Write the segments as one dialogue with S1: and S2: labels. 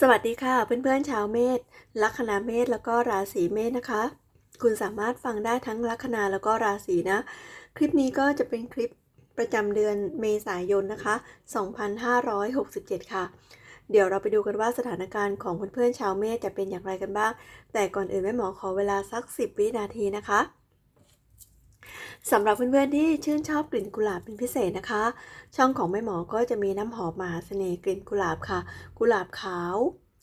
S1: สวัสดีค่ะเพื่อนๆชาวเมษลัคนาเมษแล้วก็ราศีเมษนะคะ คุณสามารถฟังได้ทั้งลัคนาแล้วก็ราศีนะ คลิปนี้ก็จะเป็นคลิปประจำเดือนเมษายนนะคะ 2567 ค่ะ เดี๋ยวเราไปดูกันว่าสถานการณ์ของเพื่อนๆชาวเมษจะเป็นอย่างไรกันบ้าง แต่ก่อนอื่นแม่หมอขอเวลาสัก 10 วินาทีนะคะ สำหรับเพื่อนๆที่ชื่นชอบกลิ่นกุหลาบเป็นพิเศษนะคะ ช่องของแม่หมอก็จะมีน้ำหอมมหาเสน่ห์กลิ่นกุหลาบค่ะ กุหลาบขาว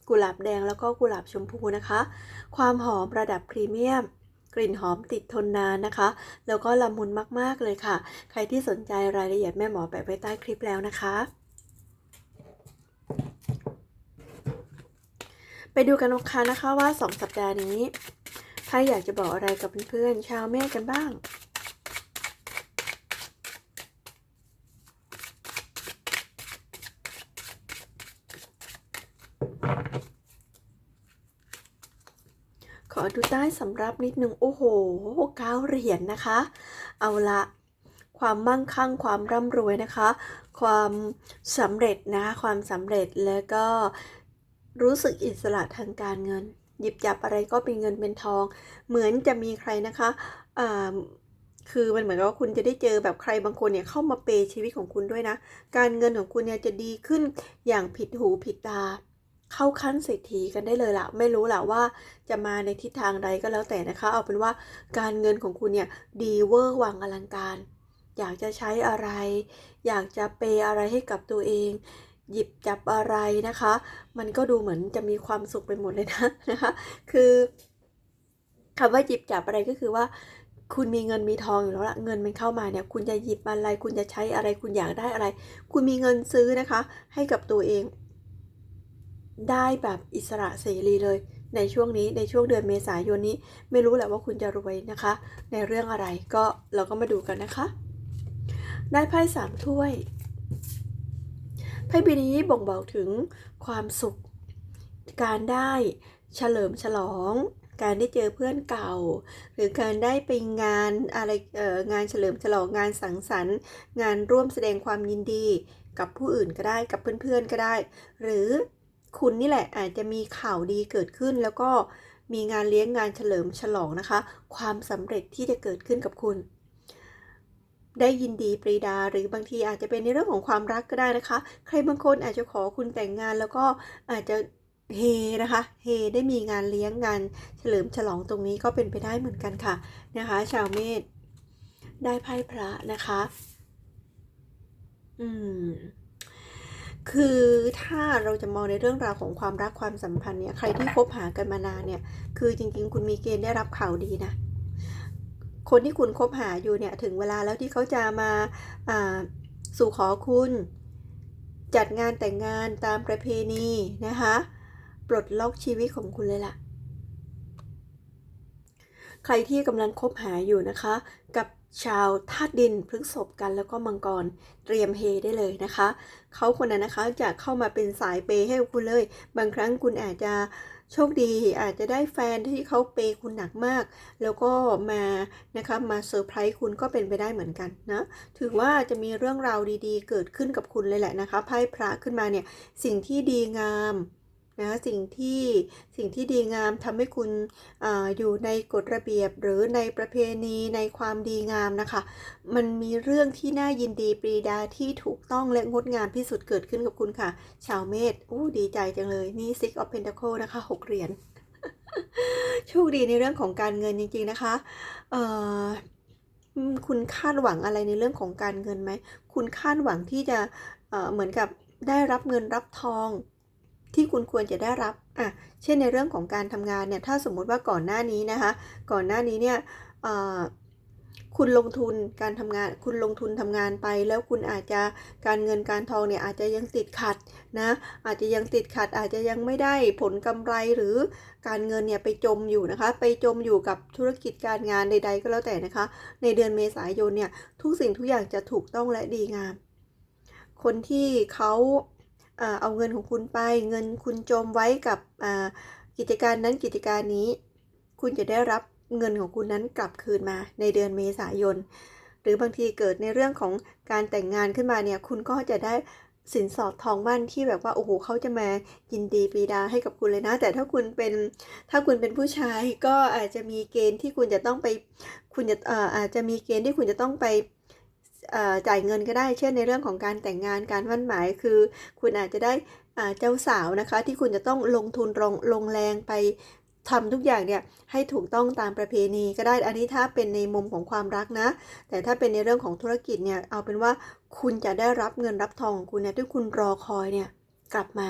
S1: กุหลาบแดงแล้วก็กุหลาบชมพูนะคะ ความหอมระดับพรีเมียม กลิ่นหอมติดทนนานนะคะ แล้วก็ละมุนมากๆเลยค่ะ ใครที่สนใจรายละเอียดแม่หมอแปะไว้ใต้คลิปแล้วนะคะไปดูกันนะคะนะคะว่า 2 สัปดาห์นี้ ถ้าอยากจะบอกอะไรกับเพื่อนๆชาวเมษกันบ้าง อดูใต้สำรับนิดนึง โอ้โหเก้าเหรียญนนะคะ เอาละความมั่งคั่งความร่ำรวยนะคะ ความสำเร็จนะความสำเร็จแล้วก็รู้สึกอิสระทางการเงิน หยิบจับอะไรก็เป็นเงินเป็นทอง เหมือนจะมีใครนะคะอ่าคือมันเหมือนกับว่าคุณจะได้เจอแบบใครบางคนเนี่ยเข้ามาเปย์ชีวิตของคุณด้วยนะ การเงินของคุณเนี่ยจะดีขึ้นอย่างผิดหูผิดตา เข้าขั้นเศรษฐีกันได้เลยละไม่รู้ละว่าจะมาในทิศทางใดก็แล้วแต่นะคะ เอาเป็นว่าการเงินของคุณเนี่ยดีเวอร์วังอลังการ อยากจะใช้อะไร อยากจะเปย์อะไรให้กับตัวเอง หยิบจับอะไรนะคะ มันก็ดูเหมือนจะมีความสุขไปหมดเลยนะนะคะคือคำว่าหยิบจับอะไรก็คือว่าคุณมีเงินมีทองอยู่แล้วละเงินมันเข้ามาเนี่ย คุณจะหยิบอะไร คุณจะใช้อะไร คุณอยากได้อะไร คุณมีเงินซื้อนะคะ ให้กับตัวเอง ได้แบบอิสระเสรีเลย ในช่วงนี้ในช่วงเดือนเมษายนนี้ ไม่รู้แหละว่าคุณจะรวยนะคะ ในเรื่องอะไรก็เราก็มาดูกันนะคะ ได้ไพ่สามถ้วยไพ่ใบนี้บ่งบอกถึงความสุข การได้เฉลิมฉลอง การได้เจอเพื่อนเก่า หรือการได้ไปงานอะไรเอ่องานเฉลิมฉลองงานสังสรรค์ งานร่วมแสดงความยินดีกับผู้อื่นก็ได้กับเพื่อนๆก็ได้ หรือ คุณนี่แหละอาจจะมีข่าวดีเกิดขึ้น แล้วก็มีงานเลี้ยงงานเฉลิมฉลองนะคะ ความสำเร็จที่จะเกิดขึ้นกับคุณ ได้ยินดีปรีดาหรือบางทีอาจจะเป็นในเรื่องของความรักก็ได้นะคะ ใครบางคนอาจจะขอคุณแต่งงานแล้วก็อาจจะเฮนะคะเฮได้มีงานเลี้ยงงานเฉลิมฉลองตรงนี้ก็เป็นไปได้เหมือนกันค่ะนะคะ ชาวเมษได้ไพ่พระนะคะ อืม คือถ้าเราจะมองในเรื่องราวของความรักความสัมพันธ์เนี่ย ใครที่คบหากันมานานเนี่ย คือจริง ๆ คุณมีเกณฑ์ได้รับข่าวดีนะ คนที่คุณคบหาอยู่เนี่ย ถึงเวลาแล้วที่เขาจะมาาสู่ขอคุณ จัดงานแต่งงานตามประเพณีนะคะ ปลดล็อกชีวิตของคุณเลยล่ะ ใครที่กำลังคบหาอยู่นะคะ กับ ชาวธาตุดินพฤษภกันแล้วก็มังกรเตรียมเฮได้เลยนะคะ เขาคนนั้นนะคะจะเข้ามาเป็นสายเปย์ให้คุณเลย บางครั้งคุณอาจจะโชคดีอาจจะได้แฟนที่เขาเปย์คุณหนักมาก แล้วก็มานะคะมาเซอร์ไพรส์คุณก็เป็นไปได้เหมือนกันนะถือว่าจะมีเรื่องราวดีๆ เกิดขึ้นกับคุณเลยแหละนะคะไพ่พระขึ้นมาเนี่ยสิ่งที่ดีงาม นะสิ่งที่สิ่งที่ดีงามทำให้คุณออยู่ในกฎระเบียบหรือในประเพณีในความดีงามนะคะ มันมีเรื่องที่น่ายินดีปรีดาที่ถูกต้องและงดงามที่สุดเกิดขึ้นกับคุณค่ะ ชาวเมษอู้ดีใจจังเลย นี่ Six of Pentacle นะคะหกเหรียญโชคดีในเรื่องของการเงินจริงๆนะคะเอ่อคุณคาดหวังอะไรในเรื่องของการเงินไหม คุณคาดหวังที่จะเเหมือนกับได้รับเงินรับทอง ที่คุณควรจะได้รับอะเช่นในเรื่องของการทำงานเนี่ยถ้าสมมุติว่าก่อนหน้านี้นะคะก่อนหน้านี้เนี่ยคุณลงทุนการทำงาน คุณลงทุนทำงานไป แล้วคุณอาจจะการเงินการทองเนี่ยอาจจะยังติดขัดนะอาจจะยังติดขัดอาจจะยังไม่ได้ผลกำไรหรือการเงินเนี่ยไปจมอยู่นะคะ ไปจมอยู่กับธุรกิจการงานใด ๆ ก็แล้วแต่นะคะ ในเดือนเมษายนเนี่ยทุกสิ่งทุกอย่างจะถูกต้องและดีงาม คนที่เขา เอาเงินของคุณไป เงินคุณจมไว้กับกิจการนั้นกิจการนี้ คุณจะได้รับเงินของคุณนั้นกลับคืนมาในเดือนเมษายน หรือบางทีเกิดในเรื่องของการแต่งงานขึ้นมาเนี่ย คุณก็จะได้สินสอดทองมั่นที่แบบว่าโอ้โหเขาจะมายินดีปีดาให้กับคุณเลยนะ แต่ถ้าคุณเป็นถ้าคุณเป็นผู้ชายก็อาจจะมีเกณฑ์ที่คุณจะต้องไป คุณจะเอ่อาจจะมีเกณฑ์ที่คุณจะต้องไป จ่ายเงินก็ได้ เช่นในเรื่องของการแต่งงานการมั่นหมายคือ คุณอาจจะได้เจ้าสาวนะคะ ที่คุณจะต้องลงทุนลงลงแรงไปทำทุกอย่างเนี่ยให้ถูกต้องตามประเพณีก็ได้ อันนี้ถ้าเป็นในมุมของความรักนะ แต่ถ้าเป็นในเรื่องของธุรกิจเนี่ย เอาเป็นว่าคุณจะได้รับเงินรับทองของคุณเนี่ยที่คุณรอคอยเนี่ยกลับมา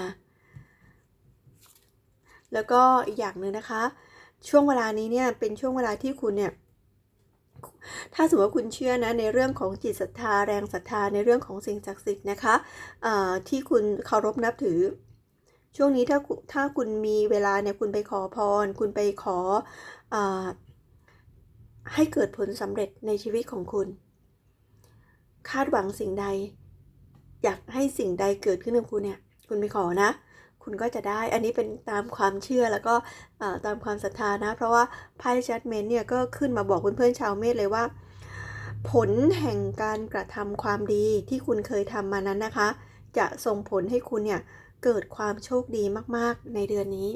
S1: แล้วก็อีกอย่างหนึ่งนะคะ ช่วงเวลานี้เนี่ยเป็นช่วงเวลาที่คุณเนี่ย ถ้าสมมติว่าคุณเชื่อนะในเรื่องของจิตศรัทธาแรงศรัทธาในเรื่องของสิ่งศักดิ์สิทธิ์นะคะที่คุณเคารพนับถือ ช่วงนี้ถ้าถ้าคุณมีเวลาเนี่ยคุณไปขอพร คุณไปขออให้เกิดผลสำเร็จในชีวิตของคุณ คาดหวังสิ่งใด อยากให้สิ่งใดเกิดขึ้นกับคุณเนี่ย คุณไปขอนะ คุณก็จะได้อันนี้เป็นตามความเชื่อแล้วก็ตามความศรัทธานะ เพราะว่าไพ่จัดเมนเนี่ยก็ขึ้นมาบอกเพื่อนๆชาวเมธเลยว่า ผลแห่งการกระทำความดีที่คุณเคยทำมานั้นนะคะ จะส่งผลให้คุณเนี่ยเกิดความโชคดีมากๆในเดือนนี้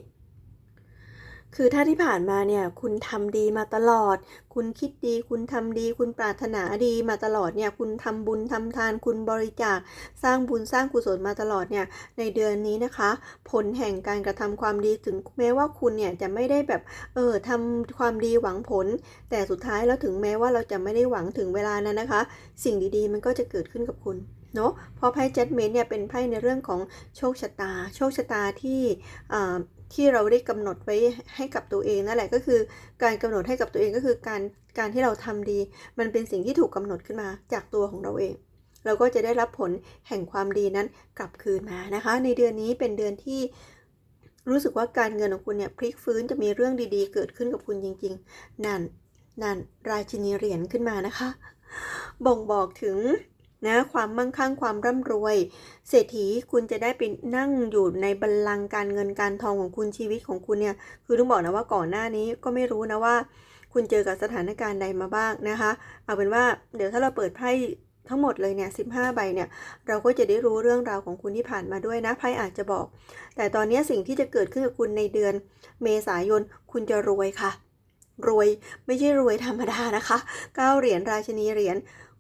S1: คือถ้าที่ผ่านมาเนี่ยคุณทำดีมาตลอด คุณคิดดี คุณทำดี คุณปรารถนาดีมาตลอดเนี่ยคุณทำบุญทำทาน คุณบริจาคสร้างบุญสร้างกุศลมาตลอดเนี่ยในเดือนนี้นะคะ ผลแห่งการกระทำความดีถึงแม้ว่าคุณเนี่ยจะไม่ได้แบบเออทำความดีหวังผล แต่สุดท้ายแล้วถึงแม้ว่าเราจะไม่ได้หวังถึงเวลานั้นนะคะ สิ่งดีๆ มันก็จะเกิดขึ้นกับคุณเนาะเพราะไพ่จัดเมนเนี่ยเป็นไพ่ในเรื่องของโชคชะตา โชคชะตาที่อ่า ที่เราได้กำหนดไว้ให้กับตัวเองนั่นแหละก็คือ การกำหนดให้กับตัวเองก็คือการการที่เราทำดี มันเป็นสิ่งที่ถูกกำหนดขึ้นมาจากตัวของเราเอง เราก็จะได้รับผลแห่งความดีนั้นกลับคืนมานะคะ ในเดือนนี้เป็นเดือนที่รู้สึกว่าการเงินของคุณเนี่ยพลิกฟื้นจะมีเรื่องดีๆ เกิดขึ้นกับคุณจริง ๆ นั่นนั่นราชินีเหรียญขึ้นมานะคะ บ่งบอกถึง นะความมั่งคั่งความร่ำรวย เศรษฐีคุณจะได้ไปนั่งอยู่ในบัลลังก์การเงินการทองของคุณชีวิตของคุณเนี่ยคือต้องบอกนะว่าก่อนหน้านี้ก็ไม่รู้นะว่า คุณเจอกับสถานการณ์ใดมาบ้างนะคะ เอาเป็นว่าเดี๋ยวถ้าเราเปิดไพ่ทั้งหมดเลยเนี่ย15ใบเนี่ย เราก็จะได้รู้เรื่องราวของคุณที่ผ่านมาด้วยนะไพ่อาจจะบอก แต่ตอนนี้สิ่งที่จะเกิดขึ้นกับคุณในเดือนเมษายน คุณจะรวยค่ะ รวยไม่ใช่รวยธรรมดานะคะเก้าเหรียญราชนีเหรียญ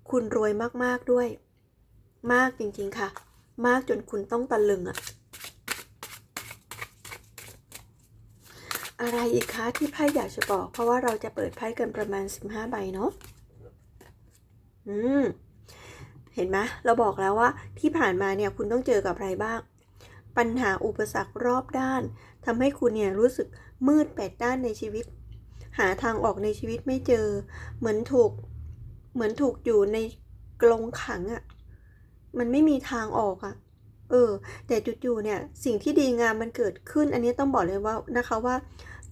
S1: คุณรวยมากๆด้วย มากจริงๆค่ะ มากจนคุณต้องตะลึงอะอะไรอีกคะที่ไพ่อยากจะบอก เพราะว่าเราจะเปิดไพ่กันประมาณ 15 ใบเนาะอืม เห็นไหมเราบอกแล้วว่าที่ผ่านมาเนี่ยคุณต้องเจอกับอะไรบ้าง ปัญหาอุปสรรครอบด้านทำให้คุณเนี่ยรู้สึกมืดแปดด้านในชีวิต หาทางออกในชีวิตไม่เจอ เหมือนถูก เหมือนถูกอยู่ในกรงขังอะ่ะ มันไม่มีทางออกอะ่ะ เออ แต่จู่ๆเนี่ย สิ่งที่ดีงามมันเกิดขึ้น อันนี้ต้องบอกเลยว่านะคะว่า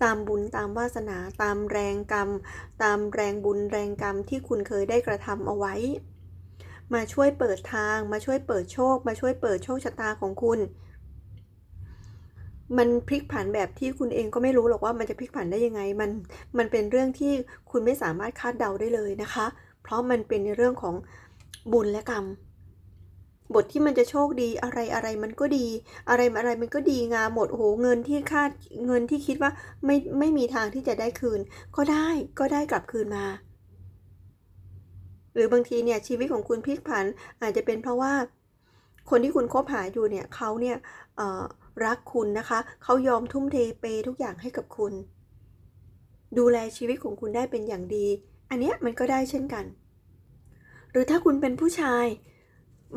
S1: ตามบุญตามวาสนา ตามแรงกรรม ตามแรงบุญแรงกรรมที่คุณเคยได้กระทำเอาไว้ มาช่วยเปิดทาง มาช่วยเปิดโชค มาช่วยเปิดโชคชะตาของคุณ มันพลิกผันแบบที่คุณเองก็ไม่รู้หรอกว่ามันจะพลิกผันได้ยังไง มัน มันเป็นเรื่องที่คุณไม่สามารถคาดเดาได้เลยนะคะ เพราะมันเป็นในเรื่องของบุญและกรรม บทที่มันจะโชคดีอะไรอะไรมันก็ดี อะไรอะไรมันก็ดีงามหมดโอ้โหเงินที่คาดเงินที่คิดว่าไม่ไม่มีทางที่จะได้คืน ก็ได้ก็ได้กลับคืนมา หรือบางทีเนี่ยชีวิตของคุณพลิกผันอาจจะเป็นเพราะว่าคนที่คุณคบหาอยู่เนี่ยเขาเนี่ยรักคุณนะคะ เขายอมทุ่มเทเปทุกอย่างให้กับคุณ ดูแลชีวิตของคุณได้เป็นอย่างดี อันเนี้ยมันก็ได้เช่นกัน หรือถ้าคุณเป็นผู้ชาย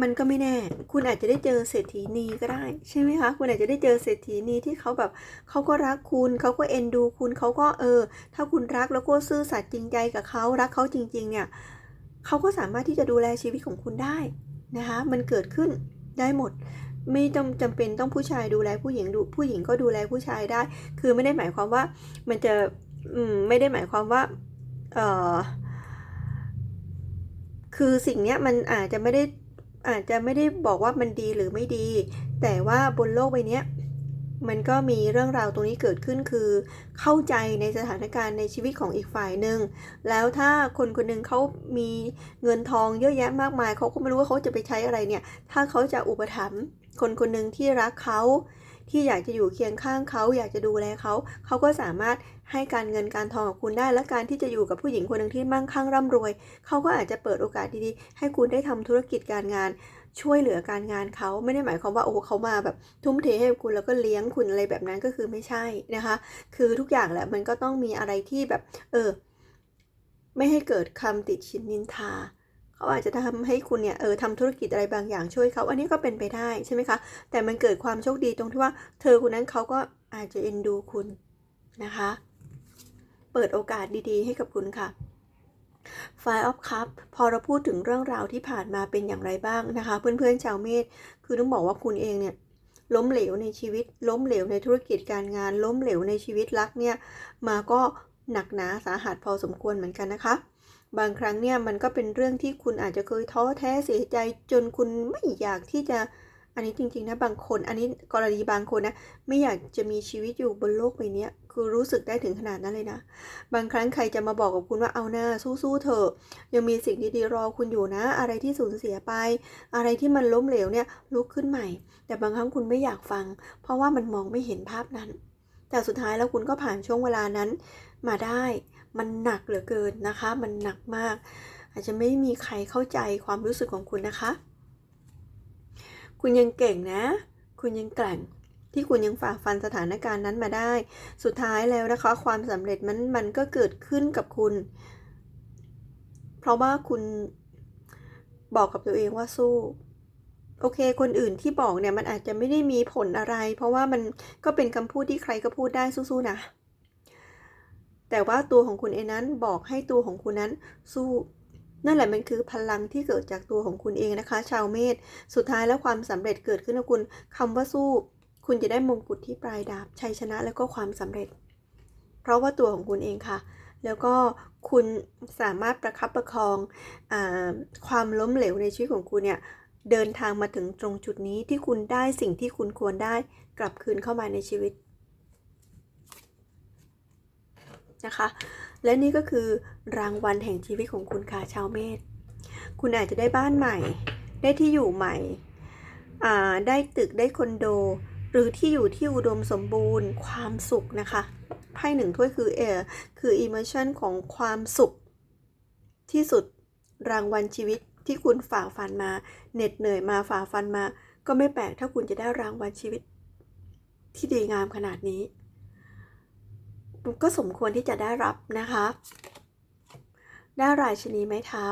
S1: มันก็ไม่แน่ คุณอาจจะได้เจอเศรษฐีนีก็ได้ ใช่ไหมคะ คุณอาจจะได้เจอเศรษฐีนีที่เขาแบบเขาก็รักคุณเขาก็เอ็นดูคุณเขาก็เออ ถ้าคุณรักแล้วก็ซื่อสัตย์จริงใจกับเขารักเขาจริง ๆ เนี่ยเขาก็สามารถที่จะดูแลชีวิตของคุณได้นะคะมันเกิดขึ้นได้หมดไม่ต้องจำเป็นต้องผู้ชายดูแลผู้หญิงดูผู้หญิงก็ดูแลผู้ชายได้ คือไม่ได้หมายความว่ามันจะอืมไม่ได้หมายความว่า เออคือสิ่งเนี้ยมันอาจจะไม่ได้อาจจะไม่ได้บอกว่ามันดีหรือไม่ดี แต่ว่าบนโลกใบนี้มันก็มีเรื่องราวตรงนี้เกิดขึ้นคือ เข้าใจในสถานการณ์ในชีวิตของอีกฝ่ายหนึ่งแล้วถ้าคนคนหนึ่งเขามีเงินทองเยอะแยะมากมายเขาก็ไม่รู้ว่าเขาจะไปใช้อะไรเนี่ย ถ้าเขาจะอุปถัมภ์คนคนหนึ่งที่รักเขา ที่อยากจะอยู่เคียงข้างเขาอยากจะดูแลเขา เขาก็สามารถให้การเงินการทองกับคุณได้ และการที่จะอยู่กับผู้หญิงคนหนึ่งที่มั่งคั่งร่ำรวย เขาก็อาจจะเปิดโอกาสดีๆ ให้คุณได้ทำธุรกิจการงานช่วยเหลือการงานเขาไม่ได้หมายความว่าโอ้เขามาแบบทุ่มเทให้คุณแล้วก็เลี้ยงคุณอะไรแบบนั้นก็คือไม่ใช่นะคะ คือทุกอย่างแหละมันก็ต้องมีอะไรที่แบบ เออ ไม่ให้เกิดคำติดชินนินทา เขาอาจจะทำให้คุณเนี่ยเออทำธุรกิจอะไรบางอย่างช่วยเขาอันนี้ก็เป็นไปได้ใช่ไหมคะแต่มันเกิดความโชคดีตรงที่ว่า เธอคนนั้นเขาก็อาจจะเอ็นดูคุณนะคะ เปิดโอกาสดีๆ ให้กับคุณค่ะ Five of Cup พอเราพูดถึงเรื่องราวที่ผ่านมาเป็นอย่างไรบ้างนะคะ เพื่อนๆชาวเมษคือต้องบอกว่าคุณเองเนี่ยล้มเหลวในชีวิต ล้มเหลวในธุรกิจการงาน ล้มเหลวในชีวิตรักเนี่ยมาก็หนักหนาสาหัสพอสมควรเหมือนกันนะคะ บางครั้งเนี่ยมันก็เป็นเรื่องที่คุณอาจจะเคยท้อแท้เสียใจจนคุณไม่อยากที่จะอันนี้จริงๆนะบางคน อันนี้กรณีบางคนนะไม่อยากจะมีชีวิตอยู่บนโลกใบนี้คือรู้สึกได้ถึงขนาดนั้นเลยนะ บางครั้งใครจะมาบอกกับคุณว่าเอาหน้าสู้ๆเถอะยังมีสิ่งดีๆรอคุณอยู่นะ อะไรที่สูญเสียไป อะไรที่มันล้มเหลวเนี่ยลุกขึ้นใหม่ แต่บางครั้งคุณไม่อยากฟัง เพราะว่ามันมองไม่เห็นภาพนั้น แต่สุดท้ายแล้วคุณก็ผ่านช่วงเวลานั้นมาได้ มันหนักเหลือเกินนะคะ มันหนักมาก อาจจะไม่มีใครเข้าใจความรู้สึกของคุณนะคะ คุณยังเก่งนะ คุณยังแกร่งที่คุณยังฝ่าฟันสถานการณ์นั้นมาได้ สุดท้ายแล้วนะคะ ความสำเร็จมันมันก็เกิดขึ้นกับคุณ เพราะว่าคุณบอกกับตัวเองว่าสู้โอเค คนอื่นที่บอกเนี่ยมันอาจจะไม่ได้มีผลอะไร เพราะว่ามันก็เป็นคำพูดที่ใครก็พูดได้สู้ๆนะ แต่ว่าตัวของคุณเองนั้นบอกให้ตัวของคุณนั้นสู้นั่นแหละมันคือพลังที่เกิดจากตัวของคุณเองนะคะ ชาวเมษสุดท้ายแล้วความสำเร็จเกิดขึ้นกับคุณคำว่าสู้ คุณจะได้มงกุฎที่ปลายดาบชัยชนะแล้วก็ความสำเร็จ เพราะว่าตัวของคุณเองค่ะ แล้วก็คุณสามารถประคับประคองอความล้มเหลวในชีวิตของคุณเนี่ยเดินทางมาถึงตรงจุดนี้ที่คุณได้สิ่งที่คุณควรได้กลับคืนเข้ามาในชีวิต นะคะ และนี่ก็คือรางวัลแห่งชีวิตของคุณค่ะชาวเมษคุณอาจจะได้บ้านใหม่ ได้ที่อยู่ใหม่ ได้ตึกได้คอนโด หรือที่อยู่ที่อุดมสมบูรณ์ ความสุขนะคะไพ่หนึ่งถ้วยคือเออคือ emotion ของความสุข ที่สุดรางวัลชีวิตที่คุณฝ่าฟันมาเหน็ดเหนื่อยมาฝ่าฟันมา ก็ไม่แปลกถ้าคุณจะได้รางวัลชีวิต ที่ดีงามขนาดนี้ ก็สมควรที่จะได้รับนะคะ ได้รายชนีไม้เท้า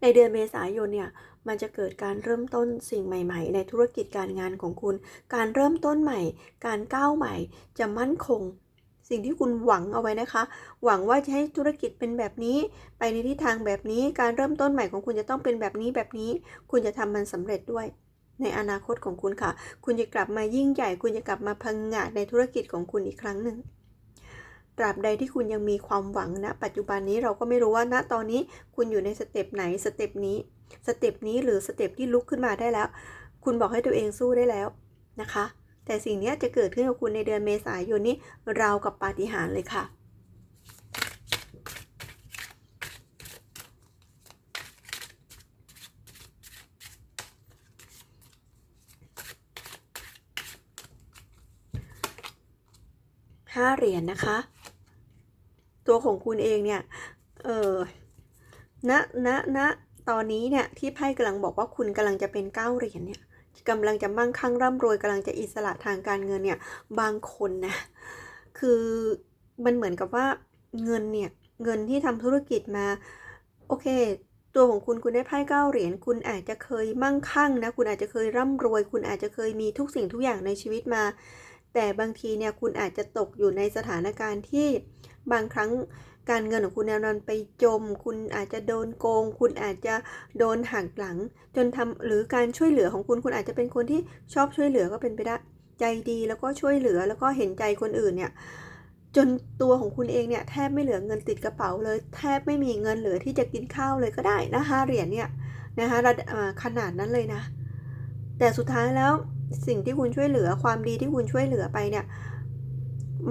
S1: ในเดือนเมษายนเนี่ยมันจะเกิดการเริ่มต้นสิ่งใหม่ ๆ ในธุรกิจการงานของคุณ การเริ่มต้นใหม่ การก้าวใหม่จะมั่นคง สิ่งที่คุณหวังเอาไว้นะคะ หวังว่าจะให้ธุรกิจเป็นแบบนี้ ไปในทิศทางแบบนี้ การเริ่มต้นใหม่ของคุณจะต้องเป็นแบบนี้แบบนี้ คุณจะทำมันสำเร็จด้วย ในอนาคตของคุณค่ะ คุณจะกลับมายิ่งใหญ่ คุณจะกลับมาพังงาดในธุรกิจของคุณอีกครั้งหนึ่ง ตราบใดที่คุณยังมีความหวังนะปัจจุบันนี้เราก็ไม่รู้ว่าณตอนนี้คุณอยู่ในสเต็ปไหนสเต็ปนี้สเต็ปนี้หรือสเต็ปที่ลุกขึ้นมาได้แล้ว คุณบอกให้ตัวเองสู้ได้แล้วนะคะ แต่สิ่งนี้จะเกิดขึ้นกับคุณในเดือนเมษายนนี้ราวกับปาฏิหาริย์เลยค่ะ ห้าเหรียญนะคะ ตัวของคุณเองเนี่ย เออณณณตอนนี้เนี่ยที่ไพ่กำลังบอกว่าคุณกำลังจะเป็นเก้าเหรียญเนี่ยกำลังจะมั่งคั่งร่ำรวยกำลังจะอิสระทางการเงินเนี่ยบางคนนะคือมันเหมือนกับว่าเงินเนี่ยเงินที่ทำธุรกิจมา โอเค ตัวของคุณคุณได้ไพ่เก้าเหรียญคุณอาจจะเคยมั่งคั่งนะ คุณอาจจะเคยร่ำรวย คุณอาจจะเคยมีทุกสิ่งทุกอย่างในชีวิตมา แต่บางทีเนี่ยคุณอาจจะตกอยู่ในสถานการณ์ที่บางครั้งการเงินของคุณแนวนอนไปจม คุณอาจจะโดนโกง คุณอาจจะโดนหักหลัง จนทำหรือการช่วยเหลือของคุณคุณอาจจะเป็นคนที่ชอบช่วยเหลือก็เป็นไปได้ใจดีแล้วก็ช่วยเหลือแล้วก็เห็นใจคนอื่นเนี่ยจนตัวของคุณเองเนี่ยแทบไม่เหลือเงินติดกระเป๋าเลย แทบไม่มีเงินเหลือที่จะกินข้าวเลยก็ได้นะคะเหรียญเนี่ยนะคะระดับขนาดนั้นเลยนะ แต่สุดท้ายแล้ว สิ่งที่คุณช่วยเหลือความดีที่คุณช่วยเหลือไปเนี่ย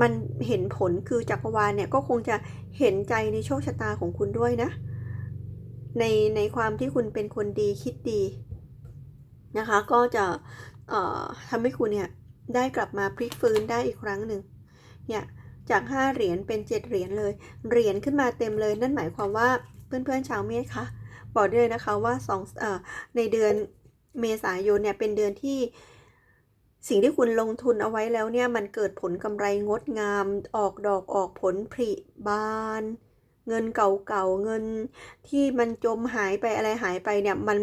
S1: มันเห็นผลคือจักรวาลเนี่ยก็คงจะเห็นใจในโชคชะตาของคุณด้วยนะ ในในความที่คุณเป็นคนดีคิดดีนะคะ ก็จะเอ่อทำให้คุณเนี่ยได้กลับมาพลิกฟื้นได้อีกครั้งหนึ่งเนี่ยจาก 5 เหรียญเป็น 7 เหรียญเลย เหรียญขึ้นมาเต็มเลย นั่นหมายความว่าเพื่อนๆชาวเมษคะบอกได้เลยนะคะว่าสองเอ่อในเดือนเมษายนเนี่ยเป็นเดือนที่ สิ่งที่คุณลงทุนเอาไว้แล้วเนี่ยมันเกิดผลกำไรงดงาม ออกดอกออกผลผลิบาน เงินเก่าๆเงินที่มันจมหายไปอะไรหายไปเนี่ยมัน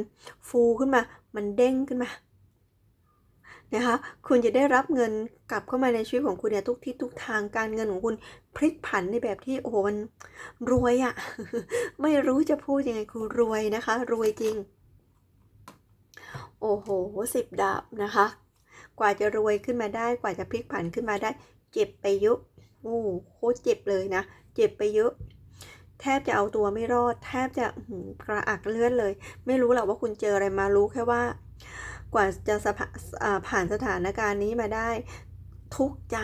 S1: ฟูขึ้นมา มันเด้งขึ้นมานะคะคุณจะได้รับเงินกลับเข้ามาในชีวิตของคุณเนี่ยทุกทิศทุกทางการเงินของคุณพลิกผันในแบบที่โอ้โหมันรวยอะไม่รู้จะพูดยังไงคุณรวยนะคะ รวยจริง โอ้โหสิบดาบนะคะ กว่าจะรวยขึ้นมาได้ กว่าจะพลิกผันขึ้นมาได้ เจ็บไปเยอะโอ้โคตรเจ็บเลยนะ เจ็บไปเยอะ แทบจะเอาตัวไม่รอด แทบจะหืกระอักเลือดเลย ไม่รู้หรอกว่าคุณเจออะไรมารู้แค่ว่า กว่าจะสผ่านสถานการณ์นี้มาได้ ทุกข์ใจ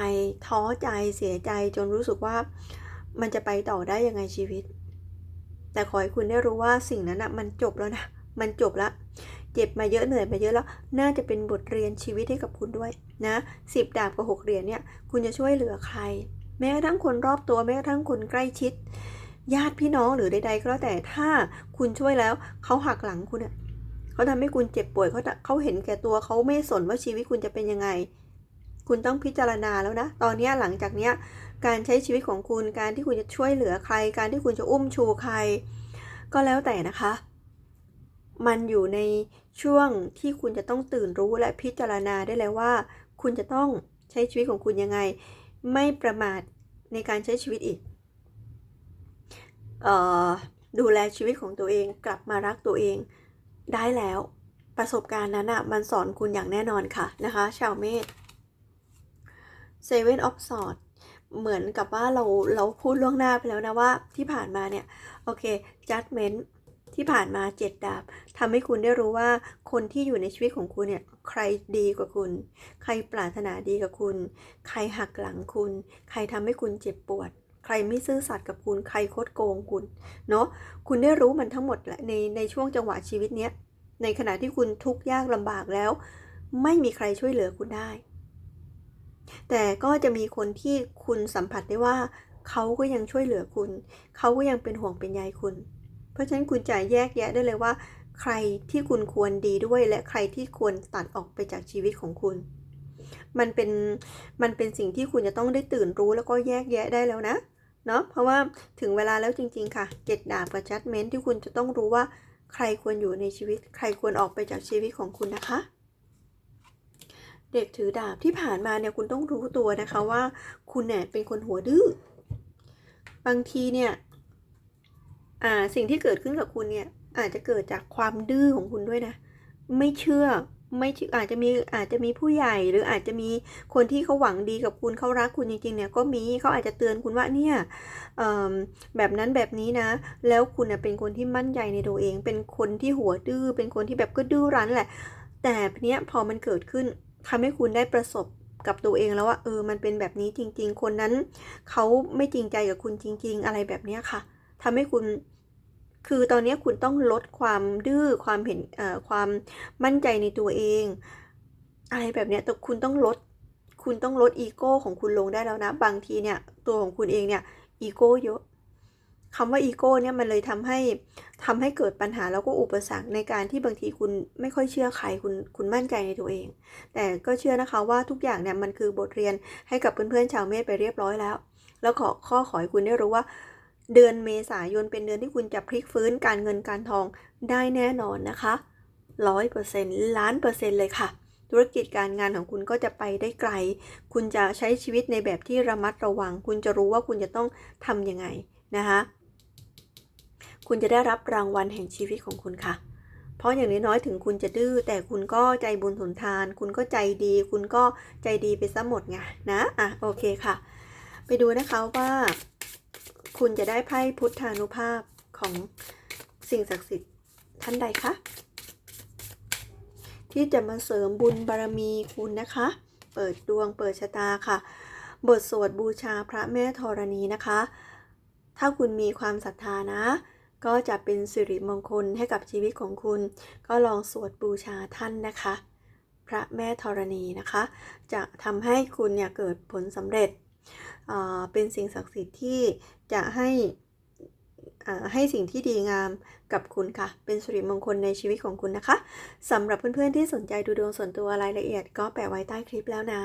S1: ท้อใจเสียใจจนรู้สึกว่า มันจะไปต่อได้ยังไงชีวิต แต่ขอให้คุณได้รู้ว่าสิ่งนั้นนะมันจบแล้วนะ มันจบแล้ว เจ็บมาเยอะเหนื่อยมาเยอะแล้ว น่าจะเป็นบทเรียนชีวิตให้กับคุณด้วยนะสิบดาบกับหกเหรียญเนี่ย คุณจะช่วยเหลือใคร แม้กระทั่งคนรอบตัว แม้กระทั่งคนใกล้ชิด ญาติพี่น้องหรือใด ๆ ก็แล้วแต่ถ้าคุณช่วยแล้วเขาหักหลังคุณอะเขาทำให้คุณเจ็บป่วยเขาเขาเห็นแก่ตัวเขาไม่สนว่าชีวิตคุณจะเป็นยังไง คุณต้องพิจารณาแล้วนะ ตอนนี้หลังจากเนี้ยการใช้ชีวิตของคุณการที่คุณจะช่วยเหลือใคร การที่คุณจะอุ้มชูใคร ก็แล้วแต่นะคะ มันอยู่ในช่วงที่คุณจะต้องตื่นรู้และพิจารณาได้แล้วว่า คุณจะต้องใช้ชีวิตของคุณยังไง ไม่ประมาทในการใช้ชีวิตอีกออดูแลชีวิตของตัวเองกลับมารักตัวเองได้แล้วประสบการณ์นั้นอะมันสอนคุณอย่างแน่นอนค่ะนะคะ ชาวเมษ Seven of Swords เหมือนกับว่าเราเราพูดล่วงหน้าไปแล้วนะว่าที่ผ่านมาเนี่ย โอเค judgment ที่ผ่านมาเจ็ดดาบทำให้คุณได้รู้ว่าคนที่อยู่ในชีวิตของคุณเนี่ยใครดีกว่าคุณ ใครปรารถนาดีกับคุณ ใครหักหลังคุณ ใครทำให้คุณเจ็บปวด ใครไม่ซื่อสัตย์กับคุณ ใครคดโกงคุณเนาะคุณได้รู้มันทั้งหมดแหละในในช่วงจังหวะชีวิตเนี้ยในขณะที่คุณทุกข์ยากลำบากแล้ว ไม่มีใครช่วยเหลือคุณได้ แต่ก็จะมีคนที่คุณสัมผัสได้ว่า เขาก็ยังช่วยเหลือคุณ เขาก็ยังเป็นห่วงเป็นใยคุณ ราะฉะนั้นคุณจะแยกแยะได้เลยว่า ใครที่คุณควรดีด้วย และใครที่ควรตัดออกไปจากชีวิตของคุณ มันเป็นมันเป็นสิ่งที่คุณจะต้องได้ตื่นรู้แล้วก็แยกแยะได้แล้วนะเนาะเพราะว่าถึงเวลาแล้วจริง ๆ ค่ะเจ็ดดาบกับจัดเมนที่คุณจะต้องรู้ว่าใครควรอยู่ในชีวิต ใครควรออกไปจากชีวิตของคุณนะคะ เด็กถือดาบที่ผ่านมาเนี่ยคุณต้องรู้ตัวนะคะว่า คุณเนี่ยเป็นคนหัวดื้อบางทีเนี่ย อ่าสิ่งที่เกิดขึ้นกับคุณเนี่ยอาจจะเกิดจากความดื้อของคุณด้วยนะ ไม่เชื่อไม่อาจจะมีอาจจะมีผู้ใหญ่หรืออาจจะมีคนที่เขาหวังดีกับคุณเขารักคุณจริงๆเนี่ยก็มีเขาอาจจะเตือนคุณว่าเนี่ยแบบนั้นแบบนี้นะ แล้วคุณเน่ยเป็นคนที่มั่นใจในตัวเอง เป็นคนที่หัวดื้อเป็นคนที่แบบก็ดื้อรั้นแหละ แต่เนี้ยพอมันเกิดขึ้นทำให้คุณได้ประสบกับตัวเองแล้วว่าเออมันเป็นแบบนี้จริง ๆ คนนั้นเขาไม่จริงใจกับคุณจริง ๆ อะไรแบบเนี้ยค่ะ ทำให้คุณคือตอนนี้คุณต้องลดความดื้อความเห็นความมั่นใจในตัวเอง อะไรแบบเนี้ยแต่คุณต้องลด คุณต้องลดอีโก้ของคุณลงได้แล้วนะ บางทีเนี่ยตัวของคุณเองเนี่ยอีโก้เยอะคำว่าอีโก้เนี่ยมันเลยทำให้ทำให้เกิดปัญหาแล้วก็อุปสรรคในการที่บางทีคุณไม่ค่อยเชื่อใครคุณคุณมั่นใจในตัวเอง แต่ก็เชื่อนะคะว่าทุกอย่างเนี่ยมันคือบทเรียนให้กับเพื่อนๆชาวเมษไปเรียบร้อยแล้ว แล้วขอข้อขอให้คุณได้รู้ว่า เดือนเมษายนเป็นเดือนที่คุณจะพลิกฟื้นการเงินการทองได้แน่นอนนะคะร้อยเปอร์เซ็นต์ล้านเปอร์เซ็นต์เลยค่ะ ธุรกิจการงานของคุณก็จะไปได้ไกล คุณจะใช้ชีวิตในแบบที่ระมัดระวัง คุณจะรู้ว่าคุณจะต้องทำยังไงนะคะ คุณจะได้รับรางวัลแห่งชีวิตของคุณค่ะ เพราะอย่างน้อยๆถึงคุณจะดื้อแต่คุณก็ใจบุญสุนทาน คุณก็ใจดี คุณก็ใจดีไปซะหมดไงนะ อะโอเคค่ะ ไปดูนะคะว่า คุณจะได้ไพ่พุทธานุภาพของสิ่งศักดิ์สิทธิ์ท่านใดคะที่จะมาเสริมบุญบารมีคุณนะคะ เปิดดวงเปิดชะตาค่ะ บทสวดบูชาพระแม่ธรณีนะคะ ถ้าคุณมีความศรัทธานะ ก็จะเป็นสิริมงคลให้กับชีวิตของคุณ ก็ลองสวดบูชาท่านนะคะ พระแม่ธรณีนะคะ จะทำให้คุณเนี่ยเกิดผลสำเร็จ เป็นสิ่งศักดิ์สิทธิ์ที่จะให้ให้สิ่งที่ดีงามกับคุณค่ะ เป็นสิริมงคลในชีวิตของคุณนะคะสำหรับเพื่อนๆที่สนใจดูดวงส่วนตัวรายละเอียด ก็แปะไว้ใต้คลิปแล้วนะ